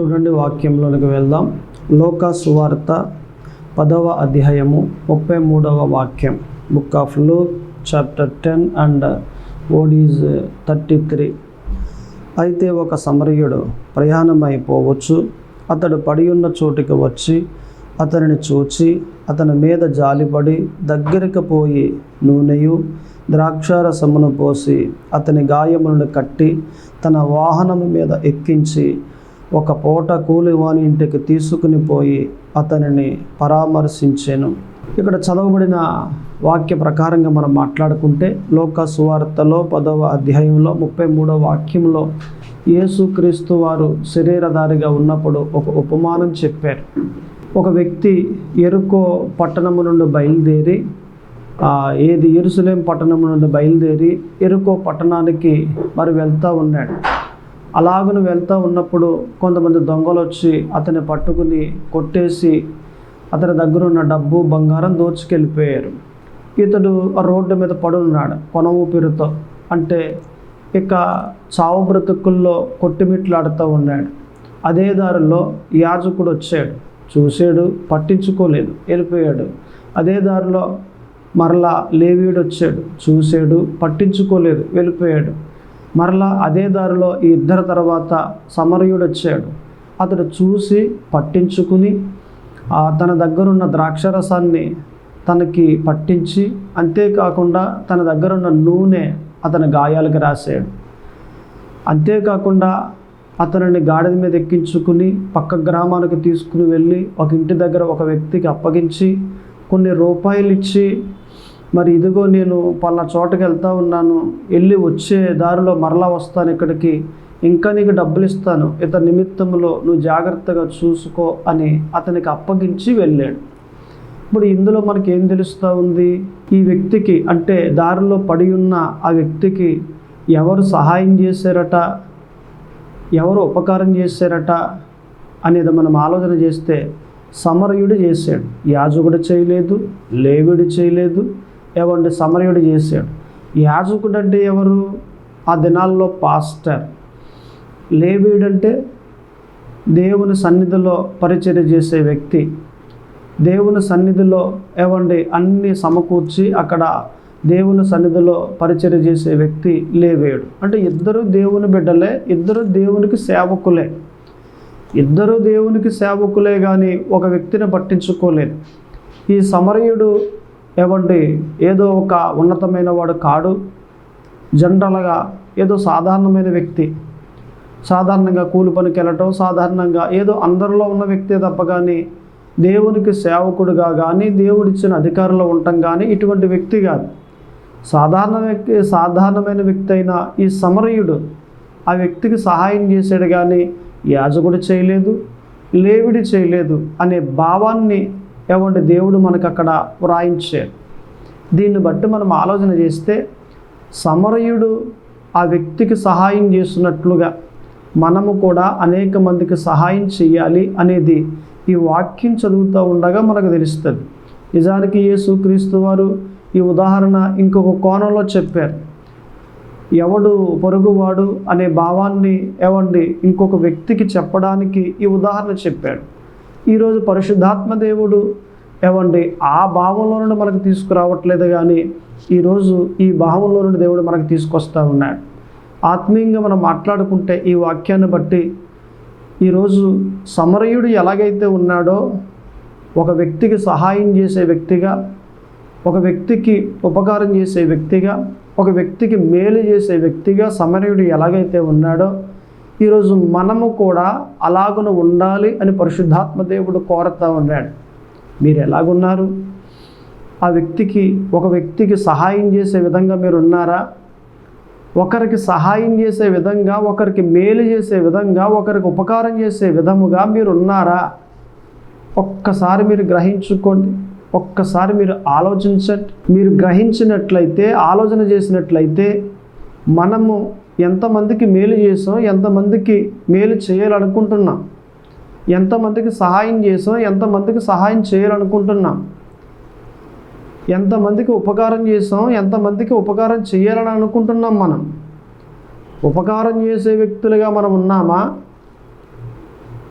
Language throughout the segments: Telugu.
చూడండి వాక్యంలోనికి వెళ్దాం. లోక సువార్త పదవ అధ్యాయము ముప్పై మూడవ వాక్యం. Book of Luke chapter ten and ఓడీస్ thirty three అయితే ఒక సమరయుడు ప్రయాణమైపోవచ్చు. అతడు పడి ఉన్న చోటికి వచ్చి అతనిని చూచి అతని మీద జాలిపడి దగ్గరికి పోయి నూనెయు ద్రాక్షారసమును పోసి అతని గాయములను కట్టి తన వాహనము మీద ఎక్కించి ఒక పూట కూలివాని ఇంటికి తీసుకుని పోయి అతనిని పరామర్శించాను. ఇక్కడ చదవబడిన వాక్య ప్రకారంగా మనం మాట్లాడుకుంటే లోక సువార్తలో పదవ అధ్యాయంలో ముప్పై మూడవ వాక్యంలో యేసుక్రీస్తు వారు శరీరధారిగా ఉన్నప్పుడు ఒక ఉపమానం చెప్పారు. ఒక వ్యక్తి ఎరుకో పట్టణము నుండి బయలుదేరి ఏది ఎరుసలేం పట్టణం నుండి బయలుదేరి ఎరుకో పట్టణానికి మరి వెళ్తూ ఉన్నాడు. అలాగను వెళ్తూ ఉన్నప్పుడు కొంతమంది దొంగలు వచ్చి అతన్ని పట్టుకుని కొట్టేసి అతని దగ్గర ఉన్న డబ్బు బంగారం దోచుకెళ్ళిపోయారు. ఇతడు ఆ రోడ్డు మీద పడున్నాడు కొన ఊపిరితో అంటే ఇక చావు బ్రతుకుల్లో కొట్టిమిట్లాడుతూ ఉన్నాడు. అదే దారిలో యాజకుడు వచ్చాడు చూసాడు పట్టించుకోలేదు వెళ్ళిపోయాడు. అదే దారిలో మరలా లేవీడు వచ్చాడు చూశాడు పట్టించుకోలేదు వెళ్ళిపోయాడు. మరలా అదే దారిలో ఈ ఇద్దరు తర్వాత సమరయుడు వచ్చాడు అతడు చూసి పట్టించుకుని తన దగ్గరున్న ద్రాక్షరసాన్ని తనకి పట్టించి అంతేకాకుండా తన దగ్గరున్న నూనె అతని గాయాలకు రాశాడు. అంతేకాకుండా అతనిని గాడిద మీద ఎక్కించుకుని పక్క గ్రామానికి తీసుకుని వెళ్ళి ఒక ఇంటి దగ్గర ఒక వ్యక్తికి అప్పగించి కొన్ని రూపాయలు ఇచ్చి మరి ఇదిగో నేను పలానా చోటకి వెళ్తా ఉన్నాను. వెళ్ళి వచ్చే దారిలో మరలా వస్తాను ఇక్కడికి. ఇంకా నీకు డబ్బులు ఇస్తాను. ఇతని నిమిత్తంలో నువ్వు జాగ్రత్తగా చూసుకో అని అతనికి అప్పగించి వెళ్ళాడు. ఇప్పుడు ఇందులో మనకి ఏం తెలుస్తూ ఉంది? ఈ వ్యక్తికి అంటే దారిలో పడి ఉన్న ఆ వ్యక్తికి ఎవరు సహాయం చేశారట? ఎవరు ఉపకారం చేశారట? అనేది మనం ఆలోచన చేస్తే సమరయుడు చేశాడు. యాజకుడు చేయలేదు లేవుడు చేయలేదు ఏమంటే సమరయుడు చేశాడు. యాజకుడు అంటే ఎవరు? ఆ దినాల్లో పాస్టర్. లేవీడు అంటే దేవుని సన్నిధిలో పరిచర్య చేసే వ్యక్తి. దేవుని సన్నిధిలో ఏవండి అన్ని సమకూర్చి అక్కడ దేవుని సన్నిధిలో పరిచర్య చేసే వ్యక్తి లేవేడు. అంటే ఇద్దరు దేవుని బిడ్డలే ఇద్దరు దేవునికి సేవకులే. ఇద్దరు దేవునికి సేవకులే కానీ ఒక వ్యక్తిని పట్టించుకోలేదు. ఈ సమరయుడు ఏవండి ఏదో ఒక ఉన్నతమైన వాడు కాడు జనరల్గా ఏదో సాధారణమైన వ్యక్తి. సాధారణంగా కూలి పనికి వెళ్ళటం సాధారణంగా ఏదో అందరిలో ఉన్న వ్యక్తే తప్ప కానీ దేవునికి సేవకుడుగా కానీ దేవుడిచ్చిన అధికారంలో ఉండటం కానీ ఇటువంటి వ్యక్తి కాదు. సాధారణ వ్యక్తి సాధారణమైన వ్యక్తి అయిన ఈ సమరయుడు ఆ వ్యక్తికి సహాయం చేశాడు కానీ యాజకుడు చేయలేదు లేవిడి చేయలేదు అనే భావాన్ని ఏమంటే దేవుడు మనకు అక్కడ వ్రాయించాడు. దీన్ని బట్టి మనం ఆలోచన చేస్తే సమరయుడు ఆ వ్యక్తికి సహాయం చేస్తున్నట్లుగా మనము కూడా అనేక మందికి సహాయం చేయాలి అనేది ఈ వాక్యం చదువుతూ ఉండగా మనకు తెలుస్తుంది. నిజానికి యేసుక్రీస్తు వారు ఈ ఉదాహరణ ఇంకొక కోణంలో చెప్పారు. ఎవడు పొరుగువాడు అనే భావాన్ని ఏవండి ఇంకొక వ్యక్తికి చెప్పడానికి ఈ ఉదాహరణ చెప్పాడు. ఈరోజు పరిశుద్ధాత్మ దేవుడు ఏవండి ఆ భావంలో నుండి మనకు తీసుకురావట్లేదు కానీ ఈరోజు ఈ భావంలో నుండి దేవుడు మనకు తీసుకొస్తూ ఉన్నాడు. ఆత్మీయంగా మనం మాట్లాడుకుంటే ఈ వాక్యాన్ని బట్టి ఈరోజు సమరయుడు ఎలాగైతే ఉన్నాడో ఒక వ్యక్తికి సహాయం చేసే వ్యక్తిగా ఒక వ్యక్తికి ఉపకారం చేసే వ్యక్తిగా ఒక వ్యక్తికి మేలు చేసే వ్యక్తిగా సమరయుడు ఎలాగైతే ఉన్నాడో ఈరోజు మనము కూడా అలాగున ఉండాలి అని పరిశుద్ధాత్మ దేవుడు కోరుతా ఉన్నాడు. మీరు ఎలాగున్నారు? ఆ వ్యక్తికి ఒక వ్యక్తికి సహాయం చేసే విధంగా మీరు ఉన్నారా? ఒకరికి సహాయం చేసే విధంగా ఒకరికి మేలు చేసే విధంగా ఒకరికి ఉపకారం చేసే విధముగా మీరు ఉన్నారా? ఒక్కసారి మీరు గ్రహించుకోండి. ఒక్కసారి మీరు ఆలోచించండి. మీరు గ్రహించినట్లయితే ఆలోచన చేసినట్లయితే మనము ఎంతమందికి మేలు చేసాం ఎంతమందికి మేలు చేయాలనుకుంటున్నాం? ఎంతమందికి సహాయం చేసాం ఎంతమందికి సహాయం చేయాలనుకుంటున్నాం? ఎంతమందికి ఉపకారం చేసాం ఎంతమందికి ఉపకారం చేయాలని అనుకుంటున్నాం మనం? ఉపకారం చేసే వ్యక్తులుగా మనం ఉన్నామా?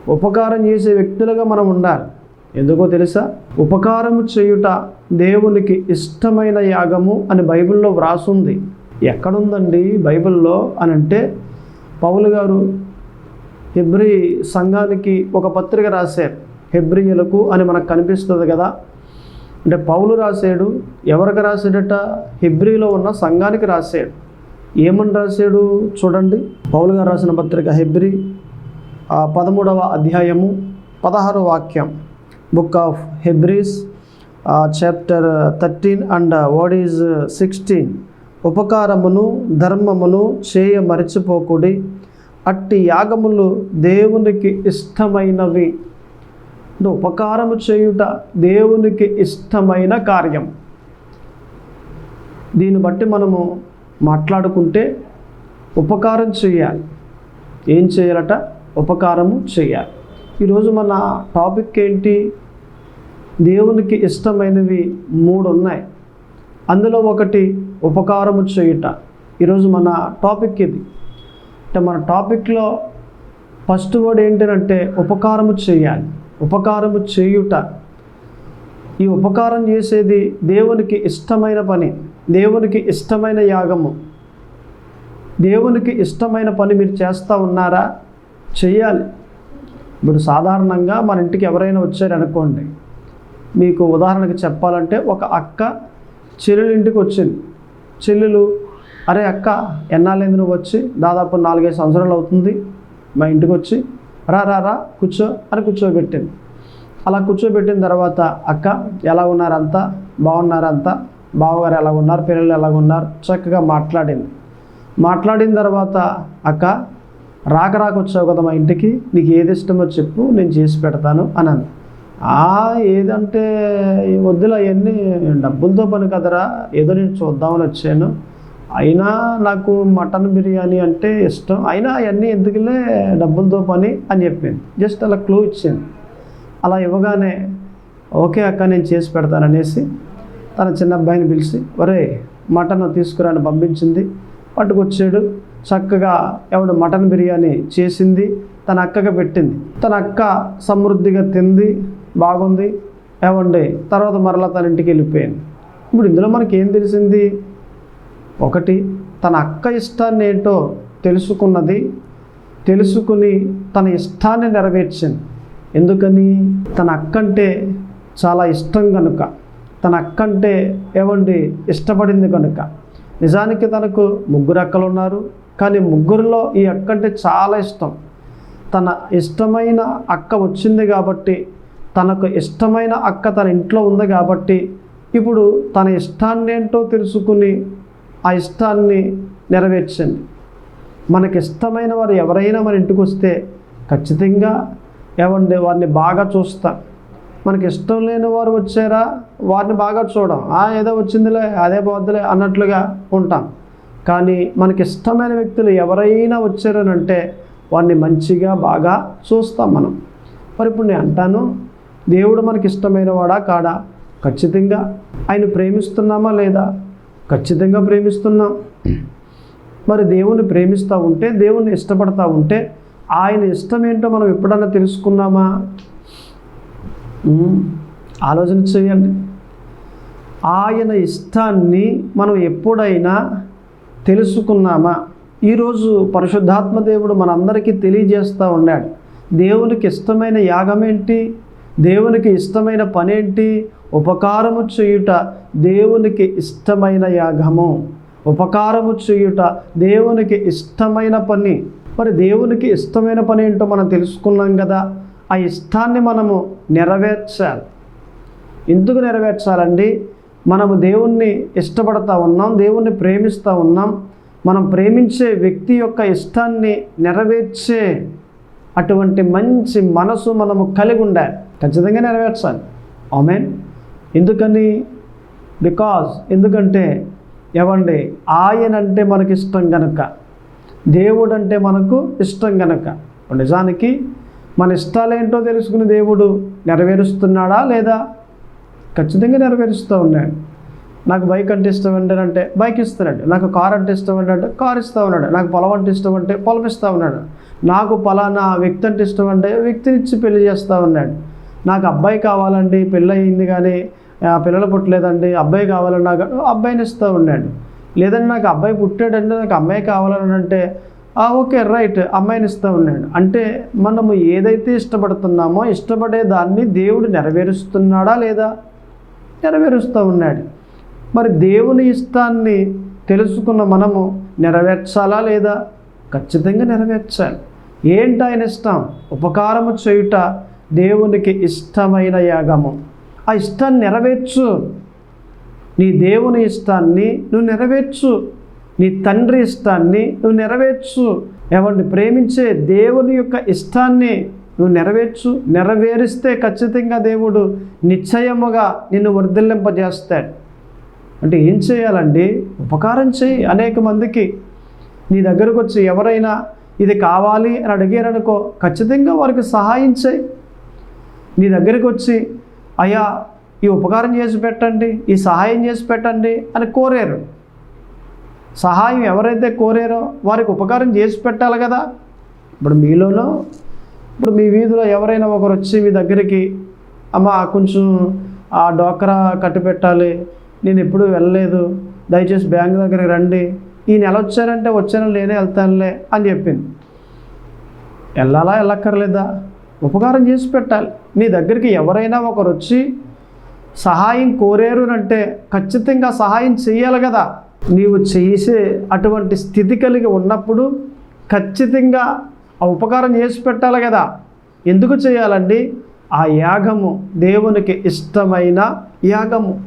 ఉపకారం చేసే వ్యక్తులుగా మనం ఉండాలి. ఎందుకో తెలుసా? ఉపకారము చేయుట దేవునికి ఇష్టమైన యాగము అని బైబిల్లో వ్రాసుంది. ఎక్కడుందండి బైబిల్లో అని అంటే పౌలు గారు హెబ్రి సంఘానికి ఒక పత్రిక రాశారు హెబ్రియులకు అని మనకు కనిపిస్తుంది కదా. అంటే పౌలు రాశాడు ఎవరికి రాశాడట? హెబ్రిలో ఉన్న సంఘానికి రాశాడు. ఏమని రాశాడు చూడండి. పౌలు గారు రాసిన పత్రిక హెబ్రి పదమూడవ అధ్యాయము పదహారవ వాక్యం. Book of Hebrews chapter thirteen and what is sixteen. ఉపకారమును ధర్మమును చేయ మరచిపోకుడి. అట్టి యాగములు దేవునికి ఇష్టమైనవి. ఉపకారము చేయుట దేవునికి ఇష్టమైన కార్యం. దీన్ని బట్టి మనము మాట్లాడుకుంటే ఉపకారం చేయాలి. ఏం చేయాలట? ఉపకారము చేయాలి. ఈరోజు మన టాపిక్ ఏంటి? దేవునికి ఇష్టమైనవి మూడు ఉన్నాయి. అందులో ఒకటి ఉపకారము చేయుట. ఈరోజు మన టాపిక్ ఇది. అంటే మన టాపిక్లో ఫస్ట్ వర్డ్ ఏంటంటే ఉపకారము చేయాలి. ఉపకారము చేయుట. ఈ ఉపకారం చేసేది దేవునికి ఇష్టమైన పని దేవునికి ఇష్టమైన యాగము. దేవునికి ఇష్టమైన పని మీరు చేస్తూ ఉన్నారా? చేయాలి. ఇప్పుడు సాధారణంగా మన ఇంటికి ఎవరైనా వచ్చారనుకోండి మీకు ఉదాహరణకు చెప్పాలంటే ఒక అక్క చెల్లెలు ఇంటికి వచ్చింది. చెల్లెలు అరే అక్క ఎన్నాళ్ళైంది నువ్వు వచ్చి? దాదాపు నాలుగైదు సంవత్సరాలు అవుతుంది. మా ఇంటికి వచ్చి రా రా రా కూర్చో అని కూర్చోబెట్టింది. అలా కూర్చోబెట్టిన తర్వాత అక్క ఎలా ఉన్నారంతా బాగున్నారంతా బావగారు ఎలా ఉన్నారు? పిల్లలు ఎలా ఉన్నారు? చక్కగా మాట్లాడింది. మాట్లాడిన తర్వాత అక్క రాక రాక వచ్చావు కదా మా ఇంటికి. నీకు ఏది ఇష్టమో చెప్పు నేను చేసి పెడతాను అని అంది. ఏదంటే ఈ వద్దులు అవన్నీ డబ్బులతో పని కదరా ఏదో నేను చూద్దామని వచ్చాను. అయినా నాకు మటన్ బిర్యానీ అంటే ఇష్టం. అయినా అవన్నీ ఎందుకులే డబ్బులతో పని అని చెప్పింది. జస్ట్ అలా క్లూ ఇచ్చింది. అలా ఇవ్వగానే ఓకే అక్క నేను చేసి పెడతాననేసి తన చిన్న అబ్బాయిని పిలిచి ఒరే మటన్ తీసుకురాని పంపించింది. పట్టుకొచ్చాడు. చక్కగా ఎవడు మటన్ బిర్యానీ చేసింది తన అక్కగా పెట్టింది. తన అక్క సమృద్ధిగా తింది. బాగుంది ఏమండి? తర్వాత మరలా తన ఇంటికి వెళ్ళిపోయింది ఇప్పుడు ఇందులో మనకి ఏం తెలిసింది? ఒకటి తన అక్క ఇష్టాన్ని ఏంటో తెలుసుకున్నది తెలుసుకుని తన ఇష్టాన్ని నెరవేర్చింది. ఎందుకని? తన అక్క అంటే చాలా ఇష్టం కనుక తన అక్క అంటే ఏమండి? ఇష్టపడింది కనుక నిజానికి తనకు ముగ్గురు అక్కలు ఉన్నారు కానీ ముగ్గురిలో ఈ అక్క అంటే చాలా ఇష్టం. తన ఇష్టమైన అక్క వచ్చింది కాబట్టి తనకు ఇష్టమైన అక్క తన ఇంట్లో ఉంది కాబట్టి ఇప్పుడు తన ఇష్టాన్ని ఏంటో తెలుసుకుని ఆ ఇష్టాన్ని నెరవేర్చండి మనకి ఇష్టమైన వారు ఎవరైనా మన ఇంటికి వస్తే ఖచ్చితంగా ఏమండి వారిని బాగా చూస్తా. మనకి ఇష్టం లేని వారు వచ్చారా వారిని బాగా చూడం. ఆ ఏదో వచ్చిందిలే అదే పోద్దులే అన్నట్లుగా ఉంటాం. కానీ మనకి ఇష్టమైన వ్యక్తులు ఎవరైనా వచ్చారనంటే వారిని మంచిగా బాగా చూస్తాం మనం. మరి ఇప్పుడు నేను అంటాను దేవుడు మనకి ఇష్టమైన వాడా? కాడా? ఖచ్చితంగా. ఆయన ప్రేమిస్తున్నామా లేదా? ఖచ్చితంగా ప్రేమిస్తున్నాం. మరి దేవుని ప్రేమిస్తూ ఉంటే దేవుణ్ణి ఇష్టపడతా ఉంటే ఆయన ఇష్టం ఏంటో మనం ఎప్పుడన్నా తెలుసుకున్నామా? ఆలోచన చేయండి. ఆయన ఇష్టాన్ని మనం ఎప్పుడైనా తెలుసుకున్నామా? ఈరోజు పరిశుద్ధాత్మ దేవుడు మనందరికీ తెలియజేస్తూ ఉన్నాడు. దేవునికి ఇష్టమైన యాగం ఏంటి? దేవునికి ఇష్టమైన పనేంటి? ఉపకారము చేయుట దేవునికి ఇష్టమైన యాగము. ఉపకారము చేయుట దేవునికి ఇష్టమైన పని. మరి దేవునికి ఇష్టమైన పని ఏంటో మనం తెలుసుకున్నాం కదా ఆ ఇష్టాన్ని మనము నెరవేర్చాలి. ఎందుకు నెరవేర్చాలండి? మనము దేవుణ్ణి ఇష్టపడతా ఉన్నాం దేవుణ్ణి ప్రేమిస్తూ ఉన్నాం. మనం ప్రేమించే వ్యక్తి యొక్క ఇష్టాన్ని నెరవేర్చే అటువంటి మంచి మనసు మనము కలిగి ఉండాలి. ఖచ్చితంగా నెరవేర్చాలి ఆమెన్. ఎందుకని? బికాజ్ ఎందుకంటే ఎవండి ఆయన అంటే మనకి ఇష్టం గనక దేవుడు అంటే మనకు ఇష్టం గనక. నిజానికి మన ఇష్టాలేంటో తెలుసుకుని దేవుడు నెరవేరుస్తున్నాడా లేదా? ఖచ్చితంగా నెరవేరుస్తూ ఉన్నాడు. నాకు బైక్ అంటే ఇష్టం అండి అంటే బైక్ ఇస్తున్నాడు నాకు కార్ అంటే ఇష్టం ఏంటంటే అంటే కార్ ఇస్తా ఉన్నాడు. నాకు పొలం అంటే ఇష్టం అంటే పొలం ఇస్తా ఉన్నాడు. నాకు పలానా వ్యక్తి అంటే ఇష్టం అంటే వ్యక్తిని ఇచ్చి పెళ్ళి చేస్తూ ఉన్నాడు. నాకు అబ్బాయి కావాలండి పెళ్ళయింది కానీ పిల్లలు పుట్టలేదండి అబ్బాయి కావాలని నాకు అబ్బాయిని ఇస్తూ ఉన్నాడు లేదంటే నాకు అబ్బాయి పుట్టాడంటే నాకు అమ్మాయి కావాలని అంటే "ఆ, ఓకే రైట్ అమ్మాయిని ఇస్తూ ఉన్నాడు అంటే మనము ఏదైతే ఇష్టపడుతున్నామో ఇష్టపడే దాన్ని దేవుడు నెరవేరుస్తున్నాడా లేదా? నెరవేరుస్తూ ఉన్నాడు మరి దేవుని ఇష్టాన్ని తెలుసుకున్న మనము నెరవేర్చాలా లేదా? ఖచ్చితంగా నెరవేర్చాలి. ఏంటి ఆయన ఇష్టం? ఉపకారము చేయుట దేవునికి ఇష్టమైన యాగము. ఆ ఇష్టాన్ని నెరవేర్చు. నీ దేవుని ఇష్టాన్ని నువ్వు నెరవేర్చు. నీ తండ్రి ఇష్టాన్ని నువ్వు నెరవేర్చు. ఎవరిని ప్రేమించే దేవుని యొక్క ఇష్టాన్ని నువ్వు నెరవేర్చు. నెరవేరిస్తే ఖచ్చితంగా దేవుడు నిశ్చయముగా నిన్ను వర్ధిల్లింపజేస్తాడు. అంటే ఏం చేయాలండి? ఉపకారం చేయి అనేక మందికి. నీ దగ్గరకు వచ్చి ఎవరైనా ఇది కావాలి అని అడిగారనుకో ఖచ్చితంగా వారికి సహాయం చేయి. నీ దగ్గరికి వచ్చి అయ్యా ఈ ఉపకారం చేసి పెట్టండి ఈ సహాయం చేసి పెట్టండి అని కోరారు. సహాయం ఎవరైతే కోరారో వారికి ఉపకారం చేసి పెట్టాలి కదా. ఇప్పుడు మీలోనో ఇప్పుడు మీ వీధిలో ఎవరైనా ఒకరు వచ్చి మీ దగ్గరికి అమ్మ కొంచెం ఆ డోకరా కట్టి పెట్టాలి నేను ఎప్పుడు వెళ్ళలేదు దయచేసి బ్యాంక్ దగ్గరికి రండి ఈ నెల వచ్చారంటే వచ్చాను నేనే వెళ్తానులే అని చెప్పింది. వెళ్ళాలా వెళ్ళక్కర్లేదా? ఉపకారం చేసి పెట్టాలి. నీ దగ్గరికి ఎవరైనా ఒకరు వచ్చి సహాయం కోరారు అంటే ఖచ్చితంగా సహాయం చేయాలి కదా. నీవు చేసే అటువంటి స్థితి కలిగి ఉన్నప్పుడు ఖచ్చితంగా ఆ ఉపకారం చేసి పెట్టాలి కదా. ఎందుకు చేయాలండి? ఆ యాగము దేవునికి ఇష్టమైన యాగము.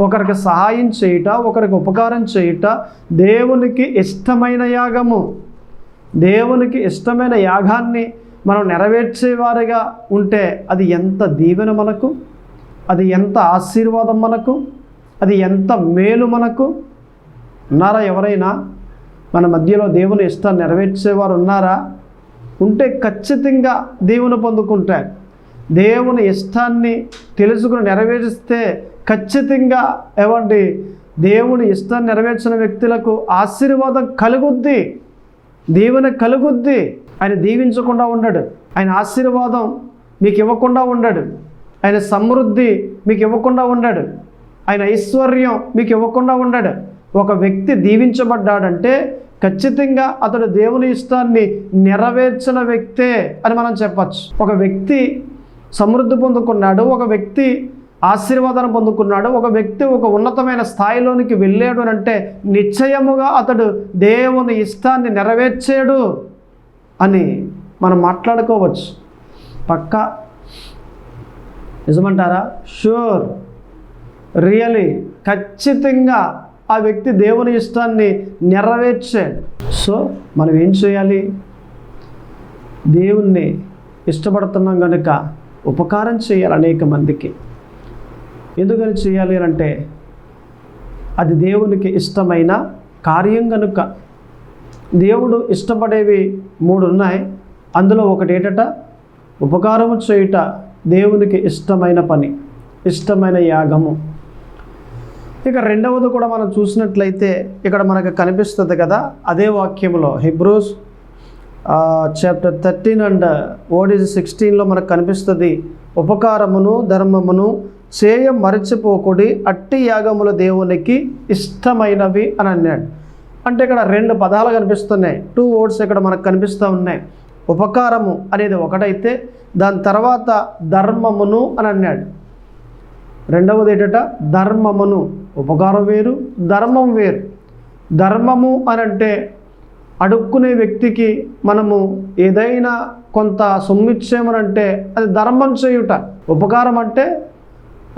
ఒకరికి సహాయం చేయుట ఒకరికి ఉపకారం చేయుట దేవునికి ఇష్టమైన యాగము. దేవునికి ఇష్టమైన యాగాన్ని మనం నెరవేర్చేవారిగా ఉంటే అది ఎంత దీవెన మనకు? అది ఎంత ఆశీర్వాదం మనకు? అది ఎంత మేలు మనకు? ఉన్నారా ఎవరైనా? మన మధ్యలో దేవుని ఇష్టాన్ని నెరవేర్చేవారు ఉన్నారా? ఉంటే ఖచ్చితంగా దేవుని పొందుకుంటారు. దేవుని ఇష్టాన్ని తెలుసుకుని నెరవేరిస్తే ఖచ్చితంగా ఏమండి? దేవుని ఇష్టాన్ని నెరవేర్చిన వ్యక్తులకు ఆశీర్వాదం కలుగుద్ది. దేవుని కలుగుద్ది. ఆయన దీవించకుండా ఉండడు. ఆయన ఆశీర్వాదం మీకు ఇవ్వకుండా ఉండడు. ఆయన సమృద్ధి మీకు ఇవ్వకుండా ఉండడు. ఆయన ఐశ్వర్యం మీకు ఇవ్వకుండా ఉండడు. ఒక వ్యక్తి దీవించబడ్డాడంటే ఖచ్చితంగా అతడు దేవుని ఇష్టాన్ని నెరవేర్చిన వ్యక్తే అని మనం చెప్పచ్చు. ఒక వ్యక్తి సమృద్ధి పొందుకున్నాడు ఒక వ్యక్తి ఆశీర్వాదాన్ని పొందుకున్నాడు ఒక వ్యక్తి ఒక ఉన్నతమైన స్థాయిలోనికి వెళ్ళాడు అని అంటే నిశ్చయముగా అతడు దేవుని ఇష్టాన్ని నెరవేర్చాడు. అని మనం మాట్లాడుకోవచ్చు. పక్కా? నిజమంటారా? షూర్ రియలీ ఖచ్చితంగా ఆ వ్యక్తి దేవుని ఇష్టాన్ని నెరవేర్చాడు సో మనం ఏం చేయాలి? దేవుణ్ణి ఇష్టపడుతున్నాం కనుక ఉపకారం చేయాలి అనేక మందికి. ఎందుకని చేయాలి అని అంటే అది దేవునికి ఇష్టమైన కార్యం కనుక దేవుడు ఇష్టపడేవి మూడు ఉన్నాయి. అందులో ఒకటి ఏటట? ఉపకారము చేయుట దేవునికి ఇష్టమైన పని ఇష్టమైన యాగము. ఇక రెండవది కూడా మనం చూసినట్లయితే ఇక్కడ మనకు కనిపిస్తుంది కదా అదే వాక్యంలో Hebrews chapter thirteen and verse సిక్స్టీన్లో మనకు కనిపిస్తుంది ఉపకారమును ధర్మమును చేయ మరచిపోకుడి అట్టి యాగముల దేవునికి ఇష్టమైనవి అని అన్నాడు. అంటే ఇక్కడ రెండు పదాలు కనిపిస్తున్నాయి. టూ వర్డ్స్ ఇక్కడ మనకు కనిపిస్తూ ఉన్నాయి. ఉపకారము అనేది ఒకటైతే దాని తర్వాత ధర్మమును అని అన్నాడు. రెండవది ఏంటట ధర్మమును. ఉపకారం వేరు ధర్మం వేరు. ధర్మము అని అంటే అడుక్కునే వ్యక్తికి మనము ఏదైనా కొంత సొమ్మిచ్చామనంటే అది ధర్మం చేయుట. ఉపకారం అంటే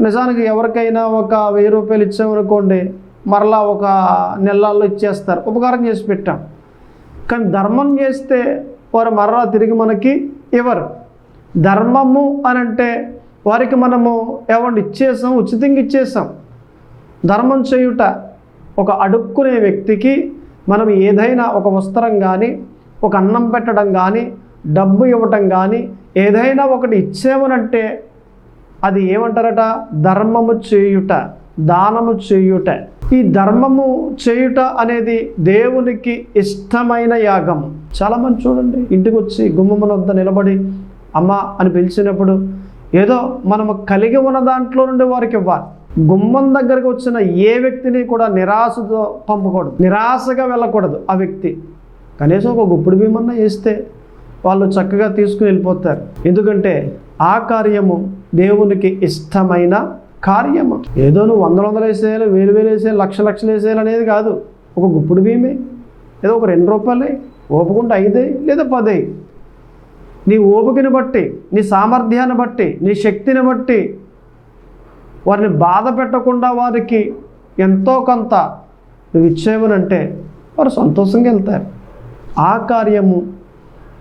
నిజానికి ఎవరికైనా ఒక వెయ్యి రూపాయలు ఇచ్చామనుకోండి మరలా ఒక నెలల్లో ఇచ్చేస్తారు. ఉపకారం చేసి పెట్టాం. కానీ ధర్మం చేస్తే వారు మరలా తిరిగి మనకి ఇవ్వరు. ధర్మము అని అంటే వారికి మనము ఏమండి ఇచ్చేసాం ఉచితంగా ఇచ్చేసాం. ధర్మం చేయుట ఒక అడుక్కునే వ్యక్తికి మనం ఏదైనా ఒక వస్త్రం కానీ ఒక అన్నం పెట్టడం కానీ డబ్బు ఇవ్వటం కానీ ఏదైనా ఒకటి ఇచ్చామనంటే అది ఏమంటారట? ధర్మము చేయుట దానము చేయుట. ఈ ధర్మము చేయుట అనేది దేవునికి ఇష్టమైన యాగం. చాలామంది చూడండి ఇంటికి వచ్చి గుమ్మమున వద్ద నిలబడి అమ్మ అని పిలిచినప్పుడు ఏదో మనము కలిగి ఉన్న దాంట్లో నుండి వారికి ఇవ్వాలి. గుమ్మం దగ్గరకు వచ్చిన ఏ వ్యక్తిని కూడా నిరాశతో పంపకూడదు. నిరాశగా వెళ్ళకూడదు ఆ వ్యక్తి. కనీసం ఒక గుప్పుడు భీమన్నా వేస్తే వాళ్ళు చక్కగా తీసుకుని వెళ్ళిపోతారు. ఎందుకంటే ఆ కార్యము దేవునికి ఇష్టమైన కార్యము. ఏదో నువ్వు వందల వందలు వేసేయాలి వేలు వేలు వేసేయాలి లక్ష లక్షలు వేసేయాలి అనేది కాదు. ఒక గుప్పుడు భీమే ఏదో ఒక రెండు రూపాయలే ఓపుకుంటే ఐదే లేదా పదే. నీ ఓపికని బట్టి నీ సామర్థ్యాన్ని బట్టి నీ శక్తిని బట్టి వారిని బాధ పెట్టకుండా వారికి ఎంతో కొంత నువ్వు ఇచ్చేవనంటే వారు సంతోషంగా వెళ్తారు. ఆ కార్యము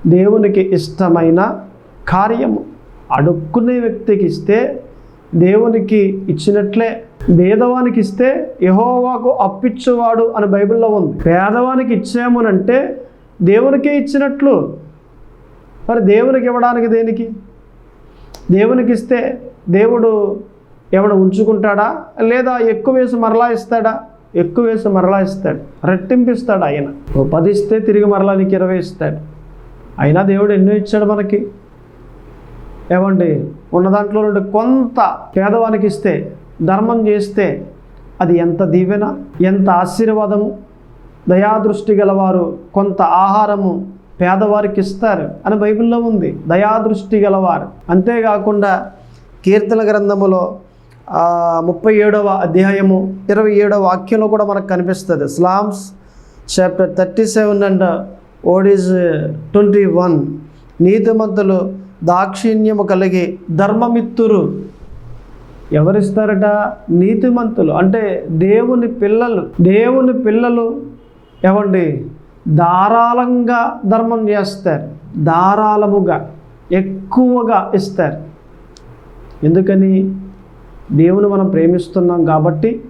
దేవునికి ఇష్టమైన కార్యము. అడుక్కునే వ్యక్తికి ఇస్తే దేవునికి ఇచ్చినట్లే పేదవానికి ఇస్తే యహోవాకు అప్పిచ్చువాడు అని బైబిల్లో ఉంది. పేదవానికి ఇచ్చామునంటే దేవునికే ఇచ్చినట్లు. మరి దేవునికి ఇవ్వడానికి దేనికి? దేవునికి ఇస్తే దేవుడు ఎవడు ఉంచుకుంటాడా? లేదా ఎక్కువ వేసి మరలా ఇస్తాడా? ఎక్కువ వేసి మరలా ఇస్తాడు. రెట్టింపిస్తాడు ఆయన. పది ఇస్తే తిరిగి మరలా నీకు ఇరవై ఇస్తాడు. అయినా దేవుడు ఎన్నో ఇచ్చాడు మనకి? ఏమండి? ఉన్న దాంట్లో నుండి కొంత పేదవానికి ఇస్తే ధర్మం చేస్తే అది ఎంత దీవెన ఎంత ఆశీర్వాదము దయాదృష్టి గలవారు కొంత ఆహారము పేదవారికి ఇస్తారు అని బైబిల్లో ఉంది. దయాదృష్టి గలవారు. అంతేకాకుండా కీర్తన గ్రంథములో ముప్పై ఏడవ అధ్యాయము ఇరవై ఏడవ వాక్యంలో కూడా మనకు కనిపిస్తుంది. Psalms chapter thirty seven and ఓడిస్ twenty one నీతిమంతులు దాక్షిణ్యము కలిగి ధర్మమిత్తురు ఎవరిస్తారట? నీతిమంతులు. అంటే దేవుని పిల్లలు. దేవుని పిల్లలు ఏమండి ధారాళంగా ధర్మం చేస్తారు. ధారాళముగా ఎక్కువగా ఇస్తారు. ఎందుకని? దేవుని మనం ప్రేమిస్తున్నాం కాబట్టి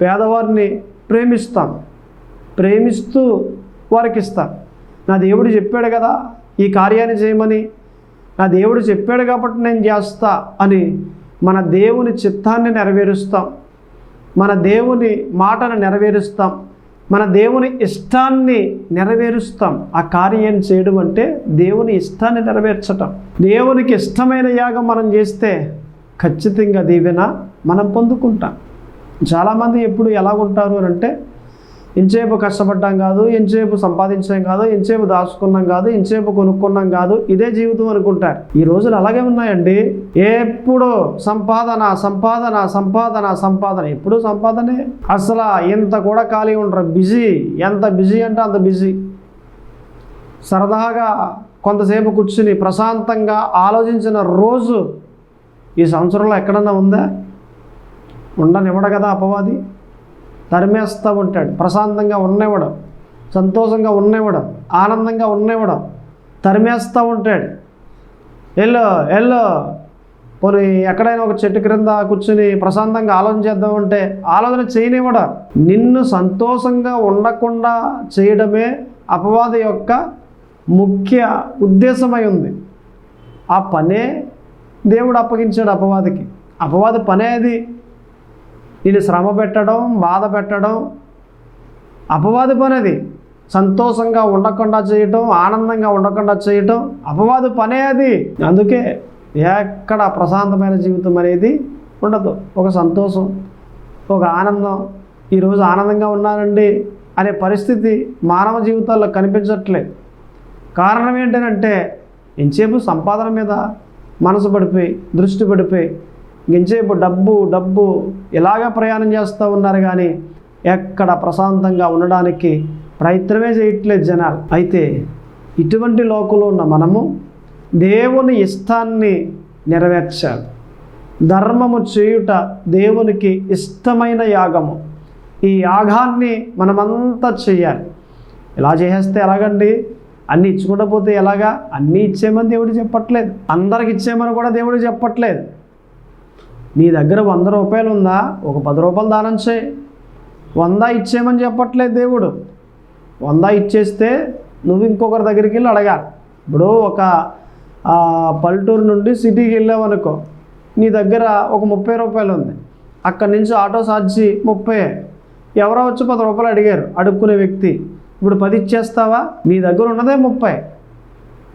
పేదవారిని ప్రేమిస్తాం. ప్రేమిస్తూ వారికి ఇస్తాం నా దేవుడు చెప్పాడు కదా ఈ కార్యాన్ని చేయమని నా దేవుడు చెప్పాడు కాబట్టి నేను చేస్తా అని మన దేవుని చిత్తాన్ని నెరవేరుస్తాం. మన దేవుని మాటను నెరవేరుస్తాం. మన దేవుని ఇష్టాన్ని నెరవేరుస్తాం. ఆ కార్యం చేయడం అంటే దేవుని ఇష్టాన్ని నెరవేర్చటం. దేవునికి ఇష్టమైన యాగం మనం చేస్తే ఖచ్చితంగా దీవెన మనం పొందుకుంటాం. చాలామంది ఎప్పుడు ఎలా ఉంటారు అని అంటే ఎంతసేపు కష్టపడ్డాం కాదు ఇంతసేపు సంపాదించాం కాదు ఇంతసేపు దాచుకున్నాం కాదు ఎంతసేపు కొనుక్కున్నాం కాదు ఇదే జీవితం అనుకుంటారు. ఈ రోజులు అలాగే ఉన్నాయండి. ఎప్పుడు సంపాదన సంపాదన సంపాదన సంపాదన. ఎప్పుడు సంపాదనే. అసలు ఇంత కూడా ఖాళీ ఉండరు. బిజీ. ఎంత బిజీ అంటే అంత బిజీ. సరదాగా కొంతసేపు కూర్చుని ప్రశాంతంగా ఆలోచించిన రోజు ఈ సంవత్సరంలో ఎక్కడన్నా ఉందా? ఉండనివ్వడు కదా అపవాది. తరిమేస్తూ ఉంటాడు. ప్రశాంతంగా ఉన్నవాడు సంతోషంగా ఉన్నవాడు ఆనందంగా ఉన్నవాడు తరిమేస్తూ ఉంటాడు. ఎల్లో ఎల్లో. పోనీ ఎక్కడైనా ఒక చెట్టు క్రింద కూర్చుని ప్రశాంతంగా ఆలోచన చేద్దామంటే ఆలోచన చేయనివ్వడా. నిన్ను సంతోషంగా ఉండకుండా చేయడమే అపవాద యొక్క ముఖ్య ఉద్దేశమై ఉంది. ఆ పనే దేవుడు అప్పగించాడు అపవాదికి. అపవాది పనే అది. నేను శ్రమ పెట్టడం బాధ పెట్టడం అపవాది పని సంతోషంగా ఉండకుండా చేయటం ఆనందంగా ఉండకుండా చేయటం అపవాది పనే అది. అందుకే ఎక్కడ ప్రశాంతమైన జీవితం అనేది ఉండదు. ఒక సంతోషం ఒక ఆనందం. ఈరోజు ఆనందంగా ఉన్నానండి అనే పరిస్థితి మానవ జీవితాల్లో కనిపించట్లేదు కారణం ఏంటంటే ఎంతసేపు సంపాదన మీద మనసు పడిపోయి దృష్టి పడిపోయి ఇంకేపు డబ్బు డబ్బు ఇలాగ ప్రయాణం చేస్తూ ఉన్నారు కానీ ఎక్కడ ప్రశాంతంగా ఉండడానికి ప్రయత్నమే చేయట్లేదు జనాలు. అయితే ఇటువంటి లోకంలో ఉన్న మనము దేవుని ఇష్టాన్ని నెరవేర్చాలి. ధర్మము చేయుట దేవునికి ఇష్టమైన యాగము. ఈ యాగాన్ని మనమంతా చేయాలి. ఇలా చేసేస్తే ఎలాగండి? అన్నీ ఇచ్చుకుంటూ పోతే ఎలాగా? అన్నీ ఇచ్చేయమని దేవుడు చెప్పట్లేదు. అందరికి ఇచ్చేయమని కూడా దేవుడు చెప్పట్లేదు. నీ దగ్గర వంద రూపాయలు ఉందా? ఒక పది రూపాయలు దానం చేయి. వంద ఇచ్చేయమని చెప్పట్లేదు దేవుడు. వంద ఇచ్చేస్తే నువ్వు ఇంకొకరి దగ్గరికి వెళ్ళి అడగాలి. ఇప్పుడు ఒక పల్లెటూరు నుండి సిటీకి వెళ్ళావు అనుకో నీ దగ్గర ఒక ముప్పై రూపాయలు ఉంది. అక్కడి నుంచి ఆటో ఛార్జీ ముప్పై. ఎవరో వచ్చి పది రూపాయలు అడిగారు అడుక్కునే వ్యక్తి. ఇప్పుడు పది ఇచ్చేస్తావా? నీ దగ్గర ఉన్నదే ముప్పై.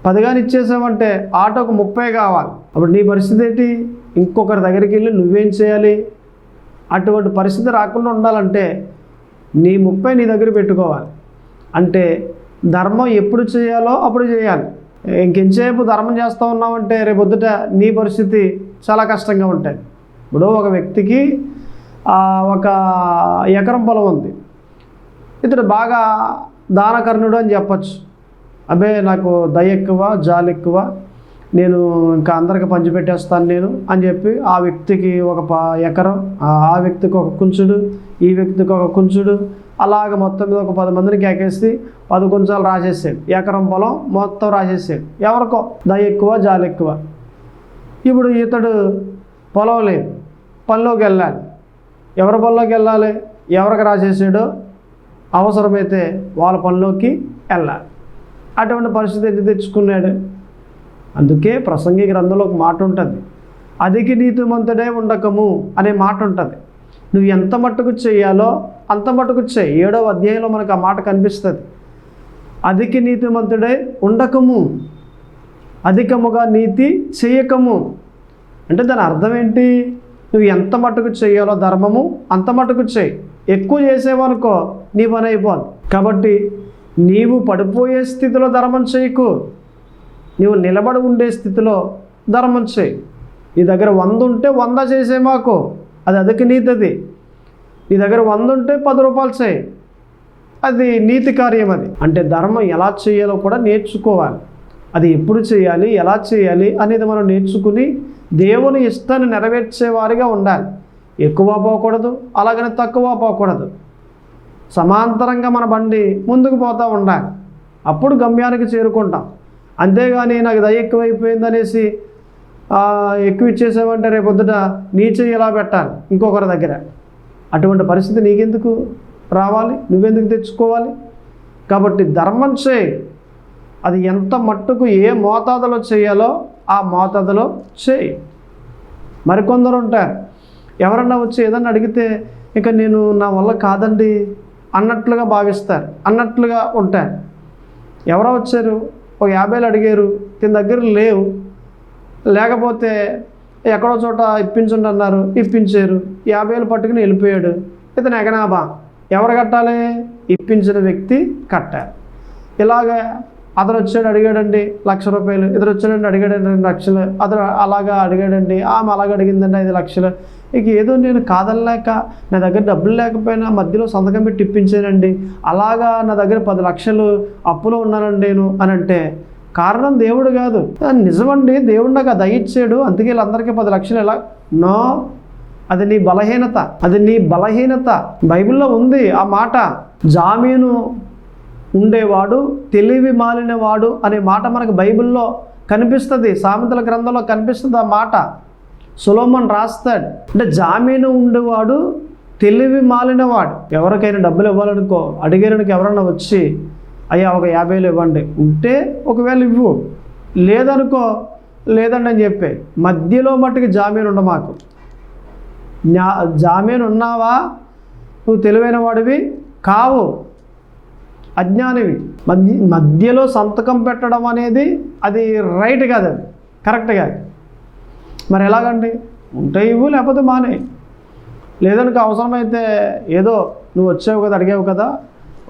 పదిగాని ఇచ్చేసావంటే ఆటోకు ముప్పై కావాలి. అప్పుడు నీ పరిస్థితి ఏంటి? ఇంకొకరి దగ్గరికి వెళ్ళి నువ్వేం చేయాలి? అటువంటి పరిస్థితి రాకుండా ఉండాలంటే నీ ముప్పై నీ దగ్గర పెట్టుకోవాలి. అంటే ధర్మం ఎప్పుడు చేయాలో అప్పుడు చేయాలి. ఇంకెంతసేపు ధర్మం చేస్తూ ఉన్నామంటే రేపొద్దుట నీ పరిస్థితి చాలా కష్టంగా ఉంటుంది. ఇప్పుడు ఒక వ్యక్తికి ఒక ఎకరం పొలం ఉంది. ఇతడు బాగా దానకర్ణుడు అని చెప్పచ్చు. అబ్బే నాకు దయ ఎక్కువ జాలి ఎక్కువ. నేను ఇంకా అందరికి పంచిపెట్టేస్తాను నేను అని చెప్పి ఆ వ్యక్తికి ఒక ప ఎకరం ఆ వ్యక్తికి ఒక కుంచుడు ఈ వ్యక్తికి ఒక కుంచుడు అలాగ మొత్తం మీద ఒక పది మందిని కేకేసి పది కుంచాలు రాసేసాడు. ఎకరం పొలం మొత్తం రాసేసాడు. ఎవరికో దయ ఎక్కువ జాలి ఎక్కువ. ఇప్పుడు ఇతడు పొలం లేదు. పనిలోకి వెళ్ళాలి. ఎవరి పనిలోకి వెళ్ళాలి? ఎవరికి రాసేసాడో అవసరమైతే వాళ్ళ పనిలోకి వెళ్ళాలి. అటువంటి పరిస్థితి తెచ్చుకున్నాడు అందుకే ప్రసంగి గ్రంథంలో ఒక మాట ఉంటుంది. అధిక నీతిమంతుడే ఉండకము అనే మాట ఉంటుంది. నువ్వు ఎంత మట్టుకు చేయాలో అంత మట్టుకు చేయి. ఏడవ అధ్యాయంలో మనకు ఆ మాట కనిపిస్తుంది. అధిక నీతిమంతుడే ఉండకము. అధికముగా నీతి చేయకము. అంటే దాని అర్థం ఏంటి? నువ్వు ఎంత మట్టుకు చేయాలో ధర్మము అంత మట్టుకు చేయి. ఎక్కువ చేసేవనుకో నీ పని అయిపోదు. కాబట్టి నీవు పడిపోయే స్థితిలో ధర్మం చేయకు. నీవు నిలబడి ఉండే స్థితిలో ధర్మం చేయి. నీ దగ్గర వంద ఉంటే వంద చేసే మాకు. అది అధిక నీతి అది. నీ దగ్గర వంద ఉంటే పది రూపాయలు చేయి. అది నీతి కార్యం అది. అంటే ధర్మం ఎలా చేయాలో కూడా నేర్చుకోవాలి. అది ఎప్పుడు చేయాలి ఎలా చేయాలి అనేది మనం నేర్చుకుని దేవుని ఇష్టాన్ని నెరవేర్చేవారిగా ఉండాలి. ఎక్కువ పోకూడదు అలాగని తక్కువ పోకూడదు. సమాంతరంగా మన బండి ముందుకు పోతూ ఉండాలి. అప్పుడు గమ్యానికి చేరుకుంటాం. అంతేగాని నాకు దయ ఎక్కువైపోయింది అనేసి ఎక్కువ ఇచ్చేసామంటే రేపొద్దుట నీచే చెయ్యి ఎలా పెట్టాలి ఇంకొకరి దగ్గర. అటువంటి పరిస్థితి నీకెందుకు రావాలి? నువ్వెందుకు తెచ్చుకోవాలి? కాబట్టి ధర్మం చేయి. అది ఎంత మట్టుకు ఏ మోతాదులో చేయాలో ఆ మోతాదులో చేయి. మరికొందరు ఉంటారు. ఎవరన్నా వచ్చి ఏదన్నా అడిగితే ఇక నేను నా వల్ల కాదండి అన్నట్లుగా భావిస్తారు. అన్నట్లుగా ఉంటారు. ఎవరో వచ్చారు ఒక యాభైలు అడిగారు దీని దగ్గర లేవు. లేకపోతే ఎక్కడో చోట ఇప్పించండి అన్నారు. ఇప్పించారు. యాభై వేలు పట్టుకుని వెళ్ళిపోయాడు. ఇతను ఎగనాభా. ఎవరు కట్టాలి? ఇప్పించిన వ్యక్తి కట్టాలి ఇలాగ అతను వచ్చాడు అడిగాడండి లక్ష రూపాయలు. ఇతను వచ్చాడండి అడిగాడండి రెండు లక్షలు. అతను అలాగా అడిగాడండి ఆమె అలాగ అడిగిందండి ఐదు లక్షలు. ఇక ఏదో నేను కాదనలేక నా దగ్గర డబ్బులు లేకపోయినా మధ్యలో సంతకం పెట్టి ఇప్పించానండి. అలాగా నా దగ్గర పది లక్షలు అప్పులో ఉన్నానండి నేను అని అంటే కారణం దేవుడు కాదు. నిజమండి దేవుడు నాకు ఆ దయ ఇచ్చాడు. అందుకే వీళ్ళందరికీ పది లక్షలు ఎలా? నో. అది నీ బలహీనత. అది నీ బలహీనత. బైబిల్లో ఉంది ఆ మాట. జామీను ఉండేవాడు తెలివి మాలినవాడు అనే మాట మనకు బైబిల్లో కనిపిస్తుంది. సామెతల గ్రంథంలో కనిపిస్తుంది ఆ మాట. సులోమన్ రాస్తాడు. అంటే జామీను ఉండేవాడు తెలివి మాలినవాడు. ఎవరికైనా డబ్బులు ఇవ్వాలనుకో అడిగేరునికి ఎవరన్నా వచ్చి అయ్యా ఒక యాభైలు ఇవ్వండి. ఉంటే ఒకవేళ ఇవ్వు. లేదనుకో లేదండి అని చెప్పే. మధ్యలో మట్టుకు జామీను ఉండ మాకు. జామీను ఉన్నావా? నువ్వు తెలివైన వాడివి? కావు. అజ్ఞానివి. మధ్య మధ్యలో సంతకం పెట్టడం అనేది అది రైట్ కాదు అది. కరెక్ట్ కాదు. మరి ఎలాగండి? ఉంటే ఇవ్వు లేకపోతే మానే. లేదనుకో అవసరమైతే ఏదో నువ్వు వచ్చావు కదా అడిగావు కదా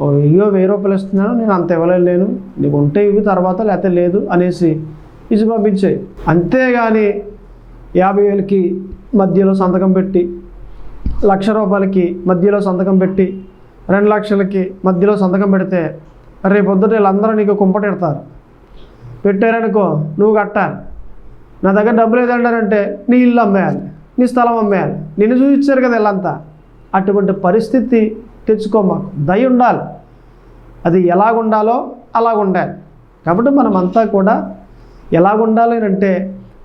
ఓ అయ్యో వెయ్యి రూపాయలు ఇస్తున్నాను నేను అంత ఇవ్వలేను నీకు ఉంటే ఇవి తర్వాత లేకపోతే లేదు అనేసి ఇచ్చి పంపించాయి అంతేగాని యాభై వేలకి మధ్యలో సంతకం పెట్టి లక్ష రూపాయలకి మధ్యలో సంతకం పెట్టి రెండు లక్షలకి మధ్యలో సంతకం పెడితే రేపు వీళ్ళందరూ నీకు కుంపటెడతారు పెట్టారనుకో నువ్వు కట్టాలి. నా దగ్గర డబ్బులు ఏదంటారంటే నీ ఇల్లు అమ్మేయాలి నీ స్థలం అమ్మేయాలి నిన్ను చూపించారు కదా ఇల్లంతా. అటువంటి పరిస్థితి తెచ్చుకో మాకు. దయ ఉండాలి. అది ఎలాగుండాలో అలాగుండాలి. కాబట్టి మనమంతా కూడా ఎలాగుండాలి అని అంటే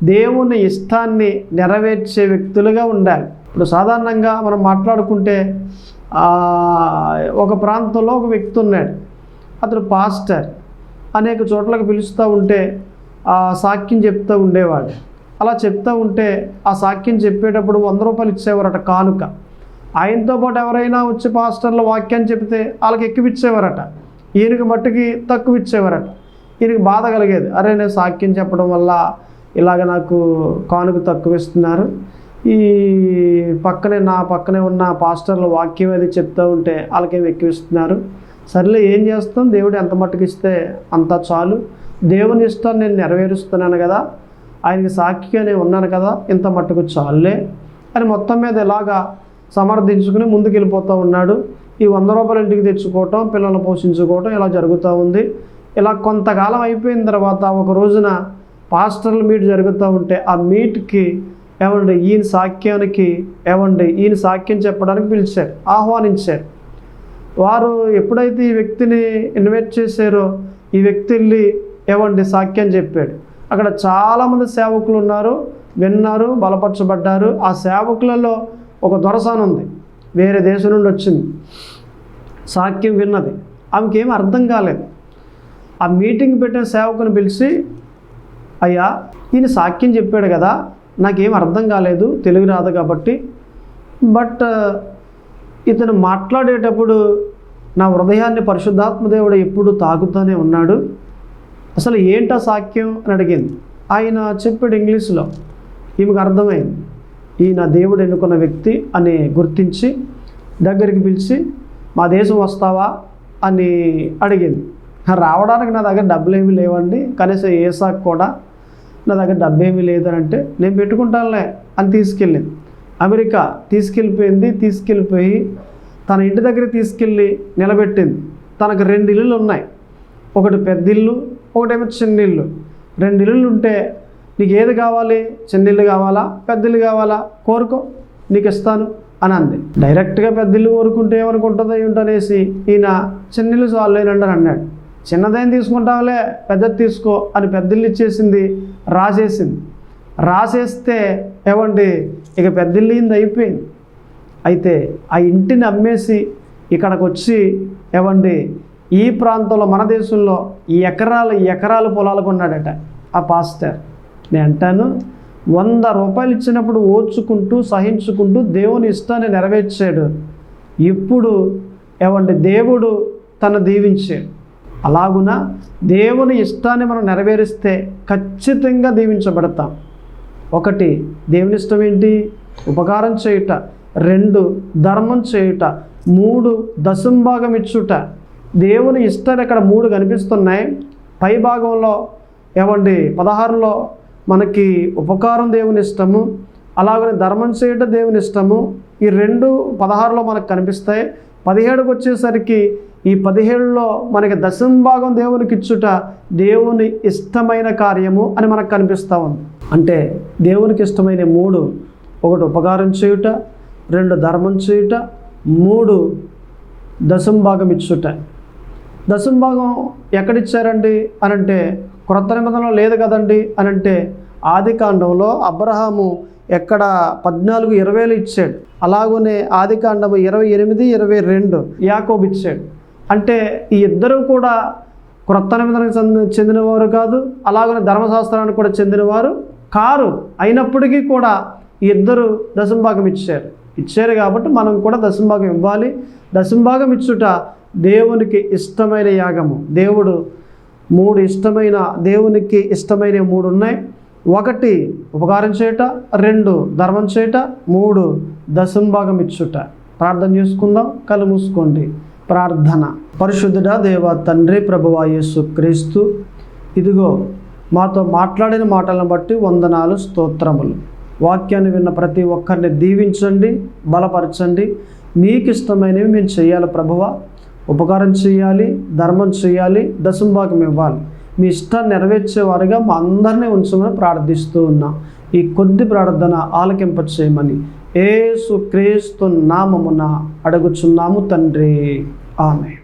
దేవుని ఇష్టాన్ని నెరవేర్చే వ్యక్తులుగా ఉండాలి. ఇప్పుడు సాధారణంగా మనం మాట్లాడుకుంటే ఒక ప్రాంతంలో ఒక వ్యక్తి ఉన్నాడు. అతడు పాస్టర్. అనేక చోట్లకు పిలుస్తూ ఉంటే ఆ చెప్తూ ఉండేవాడు. అలా చెప్తూ ఉంటే ఆ సాక్యం చెప్పేటప్పుడు వంద రూపాయలు ఇచ్చేవారట కానుక. ఆయనతో పాటు ఎవరైనా వచ్చి పాస్టర్లు వాక్యాన్ని చెప్తే వాళ్ళకి ఎక్కువ ఇచ్చేవారట. ఈయనకి మట్టుకి తక్కువ ఇచ్చేవారట. ఈయనకి బాధ కలిగేది. అరే నేను సాక్యం చెప్పడం వల్ల ఇలాగ నాకు కానుక తక్కువ ఇస్తున్నారు. ఈ పక్కనే నా పక్కనే ఉన్న పాస్టర్లు వాక్యం అది చెప్తూ ఉంటే వాళ్ళకేమి ఎక్కువ ఇస్తున్నారు? సర్లే ఏం చేస్తాం? దేవుడు ఎంత మట్టుకు ఇస్తే అంత చాలు. దేవుని ఇష్టం నేను నెరవేరుస్తున్నాను కదా ఆయనకి సాక్షిగా నేను ఉన్నాను కదా ఇంత మట్టుకు చాలులే అని మొత్తం మీద ఇలాగా సమర్థించుకుని ముందుకు వెళ్ళిపోతూ ఉన్నాడు. ఈ వంద రూపాయలు ఇంటికి తెచ్చుకోవటం పిల్లల్ని పోషించుకోవటం ఇలా జరుగుతూ ఉంది. ఇలా కొంతకాలం అయిపోయిన తర్వాత ఒక రోజున పాస్టర్ల మీట్ జరుగుతూ ఉంటే ఆ మీట్కి ఏమండి ఈయన సాక్యానికి ఏమండి ఈయన సాక్యం చెప్పడానికి పిలిచారు ఆహ్వానించారు. వారు ఎప్పుడైతే ఈ వ్యక్తిని ఇన్వైట్ చేశారో ఈ వ్యక్తి వెళ్ళి ఏవండి సాక్యం చెప్పాడు. అక్కడ చాలామంది సేవకులు ఉన్నారు విన్నారు బలపరచబడ్డారు. ఆ సేవకులలో ఒక దొరసాన్ ఉంది. వేరే దేశం నుండి వచ్చింది. సాక్యం విన్నది. ఆమెకి ఏం అర్థం కాలేదు. ఆ మీటింగ్ పెట్టిన సేవకుని పిలిచి అయ్యా ఈయన సాక్యం చెప్పాడు కదా నాకేం అర్థం కాలేదు తెలుగు రాదు కాబట్టి. బట్ ఇతను మాట్లాడేటప్పుడు నా హృదయాన్ని పరిశుద్ధాత్మ దేవుడు ఎప్పుడు తాగుతూనే ఉన్నాడు. అసలు ఏంటా సాక్యం అని అడిగింది. ఆయన చెప్పాడు ఇంగ్లీష్లో. ఈమెకు అర్థమైంది. ఈయన దేవుడు ఎన్నుకున్న వ్యక్తి అని గుర్తించి దగ్గరికి పిలిచి మా దేశం వస్తావా? అని అడిగింది. రావడానికి నా దగ్గర డబ్బులు ఏమీ లేవండి. కనీసం ఏ సాక్ కూడా నా దగ్గర డబ్బు ఏమీ లేదని అంటే నేను పెట్టుకుంటానులే అని తీసుకెళ్ళింది. అమెరికా తీసుకెళ్ళిపోయింది. తీసుకెళ్ళిపోయి తన ఇంటి దగ్గర తీసుకెళ్ళి నిలబెట్టింది. తనకు రెండు ఇల్లులు ఉన్నాయి. ఒకటి పెద్ద ఇల్లు ఒకటేమో చిన్న రెండు ఇల్లులు ఉంటే నీకు ఏది కావాలి? చిన్న కావాలా? పెద్ద ఇల్లు కావాలా? కోరుకో నీకు ఇస్తాను అని అంది డైరెక్ట్గా పెద్ద ఇల్లు కోరుకుంటే ఏమనుకుంటుందో ఏమిటనేసి ఈయన చిన్న చాలేనండి అని అన్నాడు. చిన్నదేం తీసుకుంటావులే పెద్దది తీసుకో అని పెద్ద ఇల్లు ఇచ్చేసింది రాసేసింది. రాసేస్తే ఏమండి? ఇక పెద్ద ఇల్లు ఇంది అయిపోయింది. అయితే ఆ ఇంటిని అమ్మేసి ఇక్కడికి వచ్చి ఏమండి? ఈ ప్రాంతంలో మన దేశంలో ఈ ఎకరాలు ఎకరాలు పొలాలు కొన్నాడట ఆ పాస్టర్. నేను అంటాను వంద రూపాయలు ఇచ్చినప్పుడు ఓర్చుకుంటూ సహించుకుంటూ దేవుని ఇష్టాన్ని నెరవేర్చాడు. ఇప్పుడు ఏమండి దేవుడు తను దీవించాడు. అలాగున దేవుని ఇష్టాన్ని మనం నెరవేరిస్తే ఖచ్చితంగా దీవించబడతాం. ఒకటి దేవుని ఇష్టం ఏంటి? ఉపకారం చేయుట. రెండు ధర్మం చేయుట. మూడు దశంభాగం ఇచ్చుట. దేవుని ఇష్టాలు ఇక్కడ మూడు కనిపిస్తున్నాయి. పై భాగంలో ఏమండి? పదహారులో మనకి ఉపకారం దేవుని ఇష్టము అలాగనే ధర్మం చేయటం దేవుని ఇష్టము. ఈ రెండు పదహారులో మనకు కనిపిస్తాయి. పదిహేడుకి వచ్చేసరికి ఈ పదిహేడులో మనకి దశంభాగం దేవునికి ఇచ్చుట దేవుని ఇష్టమైన కార్యము అని మనకు కనిపిస్తూ ఉంది. అంటే దేవునికి ఇష్టమైన మూడు ఒకటి ఉపకారం చేయుట రెండు ధర్మం చేయుట మూడు దశంభాగం ఇచ్చుట. దశంభాగం ఎక్కడిచ్చారండి అని అంటే క్రొత్త నిబంధనలో లేదు కదండి అని అంటే ఆది కాండంలో అబ్రహాము ఎక్కడ పద్నాలుగు ఇరవైలు ఇచ్చాడు. అలాగనే ఆది కాండము ఇరవై ఎనిమిది ఇరవై రెండు యాకోబు ఇచ్చాడు. అంటే ఈ ఇద్దరు కూడా క్రొత్త నిబంధనకు చెంది చెందినవారు కాదు అలాగనే ధర్మశాస్త్రానికి కూడా చెందినవారు కారు అయినప్పటికీ కూడా ఈ ఇద్దరు దశంభాగం ఇచ్చారు. ఇచ్చారు కాబట్టి మనం కూడా దశంభాగం ఇవ్వాలి. దశంభాగం ఇచ్చుట దేవునికి ఇష్టమైన యాగము. దేవుడు మూడు ఇష్టమైన దేవునికి ఇష్టమైన మూడు ఉన్నాయి. ఒకటి ఉపకారం చేయుట రెండు ధర్మం చేయుట మూడు దశంభాగం ఇచ్చుట. ప్రార్థన చేసుకుందాం కళ్ళు మూసుకోండి. ప్రార్థన. పరిశుద్ధుడా దేవ తండ్రి ప్రభువా యేసు క్రీస్తు ఇదిగో మాతో మాట్లాడిన మాటలను బట్టి వందనాలు స్తోత్రములు. వాక్యాన్ని విన్న ప్రతి ఒక్కరిని దీవించండి బలపరచండి. మీకు ఇష్టమైనవి మేము చేయాలి ప్రభువ. ఉపకారం చేయాలి ధర్మం చేయాలి దశంభాగం ఇవ్వాలి. మీ ఇష్టాన్ని నెరవేర్చేవారుగా మా అందరినీ ఉంచమని ప్రార్థిస్తూ ఉన్నాం. ఈ కొద్ది ప్రార్థన ఆలకింప చేయమని ఏసు క్రీస్తు నామమున అడుగుచున్నాము తండ్రి. ఆమె